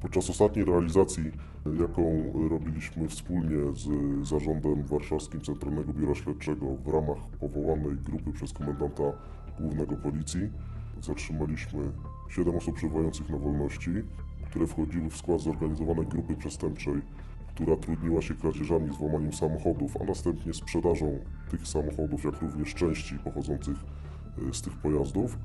Podczas ostatniej realizacji, jaką robiliśmy wspólnie z Zarządem Warszawskim Centralnego Biura Śledczego w ramach powołanej grupy przez komendanta głównego policji, zatrzymaliśmy 7 osób przebywających na wolności, które wchodziły w skład zorganizowanej grupy przestępczej, która trudniła się kradzieżami, złamaniem samochodów, a następnie sprzedażą tych samochodów, jak również części pochodzących e, z tych pojazdów.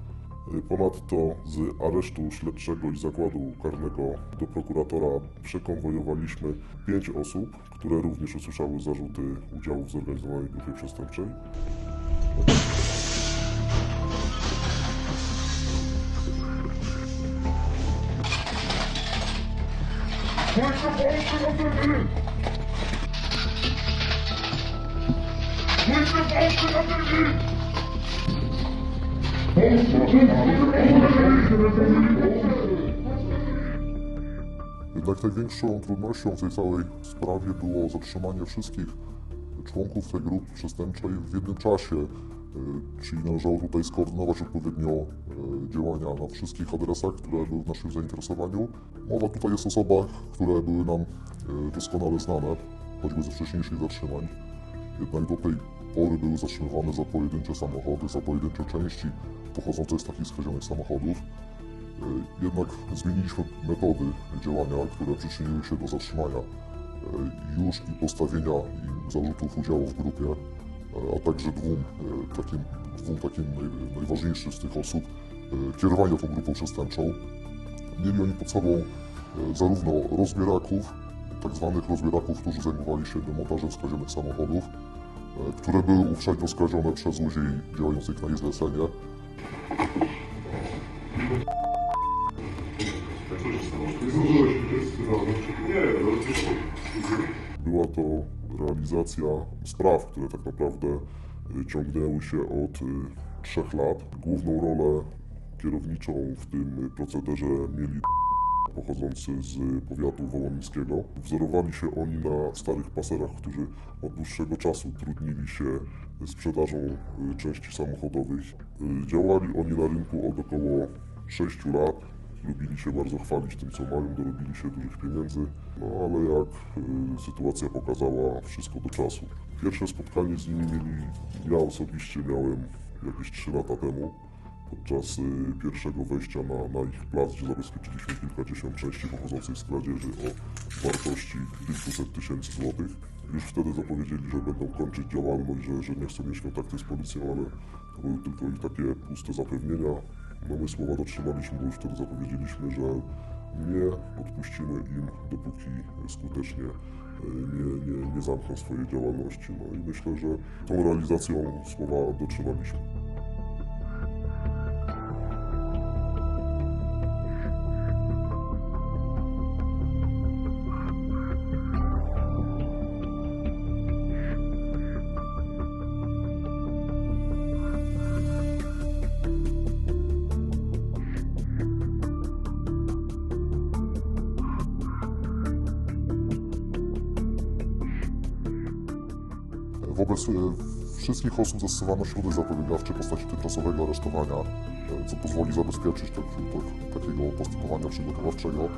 E, Ponadto z aresztu śledczego i zakładu karnego do prokuratora przekonwojowaliśmy pięć osób, które również usłyszały zarzuty udziału w zorganizowanej grupie przestępczej. Wojsko Polskie Jednak największą trudnością w tej całej sprawie było zatrzymanie wszystkich członków tej grupy przestępczej w jednym czasie. Y, Czyli należało tutaj skoordynować odpowiednio y, działania na wszystkich adresach, które były w naszym zainteresowaniu. Mowa tutaj jest o osobach, które były nam y, doskonale znane, choćby ze wcześniejszych zatrzymań. Jednak do tej pory były zatrzymywane za pojedyncze samochody, za pojedyncze części pochodzące z takich skradzionych samochodów. E, Jednak zmieniliśmy metody działania, które przyczyniły się do zatrzymania e, już i postawienia im zarzutów udziału w grupie, e, a także dwóm takim, dwóm takim naj- najważniejszym z tych osób kierowania tą grupą przestępczą. Mieli oni pod sobą zarówno rozbieraków, tak zwanych rozbieraków, którzy zajmowali się demontażem skradzionych samochodów, które były uprzednio skradzione przez ludzi działających na ich zlecenie, Była to realizacja spraw, które tak naprawdę y, ciągnęły się od y, trzech lat. Główną rolę kierowniczą w tym procederze mieli pochodzący z powiatu wołomińskiego. Wzorowali się oni na starych paserach, którzy od dłuższego czasu trudnili się sprzedażą y, części samochodowych. Y, Działali oni na rynku od około 6 lat. Lubili się bardzo chwalić tym, co mają, dorobili się dużych pieniędzy, no ale jak sytuacja pokazała, wszystko do czasu. Pierwsze spotkanie z nimi mieli, ja osobiście miałem jakieś 3 lata temu podczas pierwszego wejścia na, na ich plac, gdzie zabezpieczyliśmy kilkadziesiąt części pochodzących z kradzieży o wartości kilkuset tysięcy złotych. Już wtedy zapowiedzieli, że będą kończyć działalność, że, że nie chcą mieć kontaktu z policją, ale to były tylko ich takie puste zapewnienia. No my słowa dotrzymaliśmy, bo już wtedy zapowiedzieliśmy, że nie odpuścimy im, dopóki skutecznie y, nie, nie, nie zamkną swojej działalności. No i myślę, że tą realizacją słowa dotrzymaliśmy. Wobec e, wszystkich osób zastosowano środek zapobiegawczy w postaci tymczasowego aresztowania, e, co pozwoli zabezpieczyć tak, tak, takiego postępowania przygotowawczego,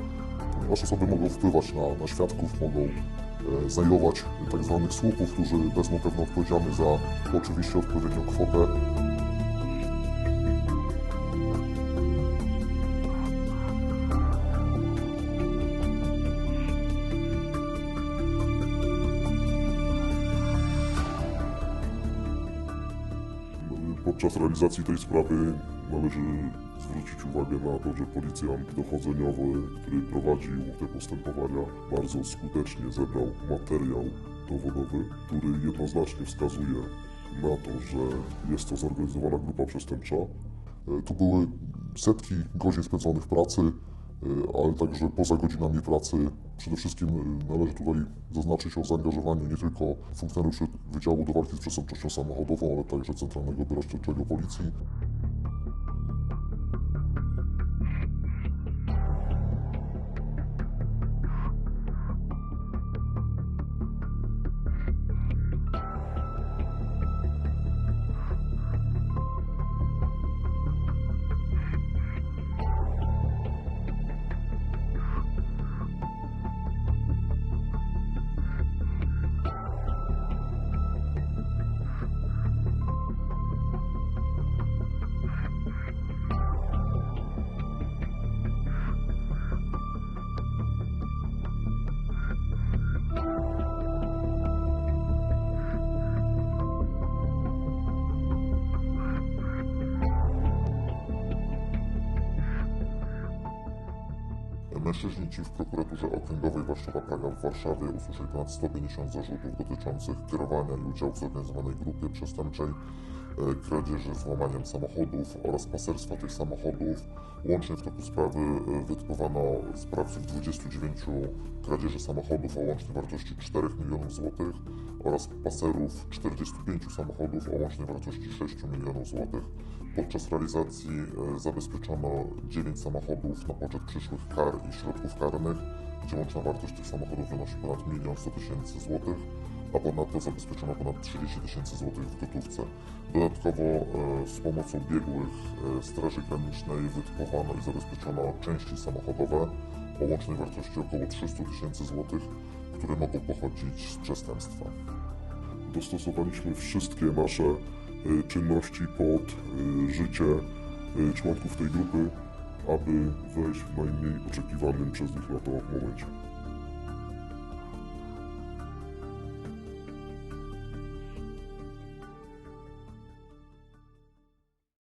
ponieważ osoby mogą wpływać na, na świadków, mogą e, znajdować tak zwanych słupów, którzy wezmą pewną odpowiedzialność za oczywiście odpowiednią kwotę. Podczas realizacji tej sprawy należy zwrócić uwagę na to, że policjant dochodzeniowy, który prowadził te postępowania, bardzo skutecznie zebrał materiał dowodowy, który jednoznacznie wskazuje na to, że jest to zorganizowana grupa przestępcza. E, Tu były setki godzin spędzonych w pracy, ale także poza godzinami pracy. Przede wszystkim e, należy tutaj zaznaczyć o zaangażowaniu nie tylko funkcjonariuszy Wydziału do Walki z Przestępczością Samochodową, ale także Centralnego Biura Śledczego Policji. Mężczyźni w prokuraturze okręgowej Warszawa-Praga w Warszawie usłyszeli ponad 150 zarzutów dotyczących kierowania i udziału w zorganizowanej grupie przestępczej, kradzieży z łamaniem samochodów oraz paserstwa tych samochodów. Łącznie w toku sprawy e, wytypowano sprawców 29 kradzieży samochodów o łącznej wartości 4 milionów złotych oraz paserów 45 samochodów o łącznej wartości 6 milionów złotych. Podczas realizacji e, zabezpieczono 9 samochodów na poczet przyszłych kar i środków karnych, gdzie łączna wartość tych samochodów wynosi ponad 1 100 tysięcy złotych, a ponadto zabezpieczono ponad 30 tysięcy złotych w gotówce. Dodatkowo e, z pomocą biegłych e, Straży Granicznej wytypowano i zabezpieczono części samochodowe o łącznej wartości około 300 tysięcy złotych, które mogą pochodzić z przestępstwa. Dostosowaliśmy wszystkie nasze y, czynności pod życie członków tej grupy, aby wejść w najmniej oczekiwanym przez nich na to momencie.